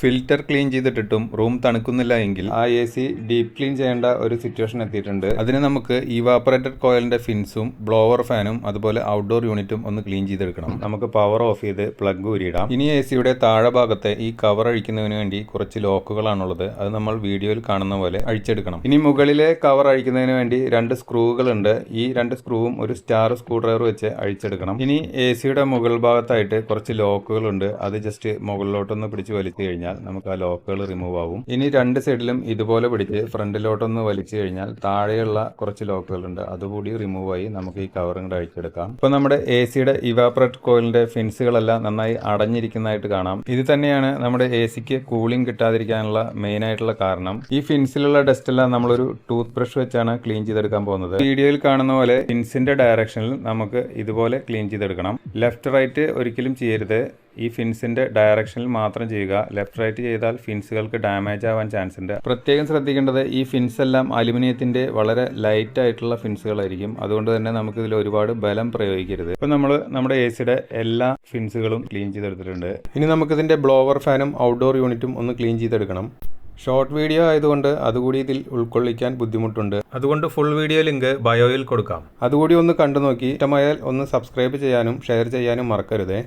Filter clean ചെയ്തിട്ടിട്ടും room തണുക്കുന്നില്ല എങ്കിൽ ആ എ സി ഡീപ് ക്ലീൻ ചെയ്യേണ്ട ഒരു സിറ്റുവേഷൻ എത്തിയിട്ടുണ്ട്. അതിന് നമുക്ക് ഇവാപ്പറേറ്റഡ് കോയിലിന്റെ ഫിൻസും ബ്ലോവർ ഫാനും അതുപോലെ ഔട്ട്ഡോർ യൂണിറ്റും ഒന്ന് ക്ലീൻ ചെയ്തെടുക്കണം. നമുക്ക് പവർ ഓഫ് ചെയ്ത് പ്ലഗ് ഊരിയിടാം. ഇനി എ സിയുടെ താഴെ ഭാഗത്തെ ഈ കവർ അഴിക്കുന്നതിന് വേണ്ടി കുറച്ച് ലോക്കുകളാണുള്ളത്. അത് നമ്മൾ വീഡിയോയിൽ കാണുന്ന പോലെ അഴിച്ചെടുക്കണം. ഇനി മുകളിലെ കവർ അഴിക്കുന്നതിന് വേണ്ടി രണ്ട് സ്ക്രൂകൾ ഉണ്ട് ഈ രണ്ട് സ്ക്രൂവും ഒരു സ്റ്റാർ സ്ക്രൂ ഡ്രൈവർ വെച്ച് അഴിച്ചെടുക്കണം. ഇനി എ സിയുടെ മുകൾ ഭാഗത്തായിട്ട് കുറച്ച് ലോക്കുകൾ ഉണ്ട് അത് ജസ്റ്റ് മുകളിലോട്ടൊന്ന് പിടിച്ച് വലിച്ചു കഴിഞ്ഞാൽ നമുക്ക് ആ ലോക്കുകൾ റിമൂവ് ആവും. ഇനി രണ്ട് സൈഡിലും ഇതുപോലെ പിടിച്ച് ഫ്രണ്ടിലോട്ടൊന്ന് വലിച്ചു കഴിഞ്ഞാൽ താഴെയുള്ള കുറച്ച് ലോക്കുകൾ ഉണ്ട്. അതുകൂടി റിമൂവ് ആയി നമുക്ക് ഈ കവറും കൂടെ അഴിച്ചെടുക്കാം. ഇപ്പൊ നമ്മുടെ എ സിയുടെ ഇവാപ്പറേറ്റ് കോയിലിന്റെ ഫിൻസുകളെല്ലാം നന്നായി അടഞ്ഞിരിക്കുന്നതായിട്ട് കാണാം. ഇത് തന്നെയാണ് നമ്മുടെ എ സിക്ക് കൂളിംഗ് കിട്ടാതിരിക്കാനുള്ള മെയിൻ ആയിട്ടുള്ള കാരണം. ഈ ഫിൻസിലുള്ള ഡസ്റ്റ് എല്ലാം നമ്മളൊരു ടൂത്ത് ബ്രഷ് വെച്ചാണ് ക്ലീൻ ചെയ്തെടുക്കാൻ പോകുന്നത്. വീഡിയോയിൽ കാണുന്ന പോലെ ഫിൻസിന്റെ ഡയറക്ഷനിൽ നമുക്ക് ഇതുപോലെ ക്ലീൻ ചെയ്തെടുക്കണം. ലെഫ്റ്റ് റൈറ്റ് ഒരിക്കലും ചെയ്യരുത്. ഈ ഫിൻസിന്റെ ഡയറക്ഷനിൽ മാത്രം ചെയ്യുക. ലെഫ്റ്റ് റൈറ്റ് ചെയ്താൽ ഫിൻസുകൾക്ക് ഡാമേജ് ആവാൻ ചാൻസ് ഉണ്ട്. പ്രത്യേകം ശ്രദ്ധിക്കേണ്ടത് ഈ ഫിൻസ് എല്ലാം അലുമിനിയത്തിന്റെ വളരെ ലൈറ്റ് ആയിട്ടുള്ള ഫിൻസുകളായിരിക്കും. അതുകൊണ്ട് തന്നെ നമുക്ക് ഇതിൽ ഒരുപാട് ബലം പ്രയോഗിക്കരുത്. ഇപ്പൊ നമ്മൾ നമ്മുടെ എ സിയുടെ എല്ലാ ഫിൻസുകളും ക്ലീൻ ചെയ്തെടുത്തിട്ടുണ്ട്. ഇനി നമുക്കിതിന്റെ ബ്ലോവർ ഫാനും ഔട്ട്ഡോർ യൂണിറ്റും ഒന്ന് ക്ലീൻ ചെയ്തെടുക്കണം. ഷോർട്ട് വീഡിയോ ആയതുകൊണ്ട് അതുകൂടി ഇതിൽ ഉൾക്കൊള്ളിക്കാൻ ബുദ്ധിമുട്ടുണ്ട്. അതുകൊണ്ട് ഫുൾ വീഡിയോ ലിങ്ക് ബയോയിൽ കൊടുക്കാം. അതുകൂടി ഒന്ന് കണ്ടു നോക്കി ഇഷ്ടമായാൽ ഒന്ന് സബ്സ്ക്രൈബ് ചെയ്യാനും ഷെയർ ചെയ്യാനും മറക്കരുതേ.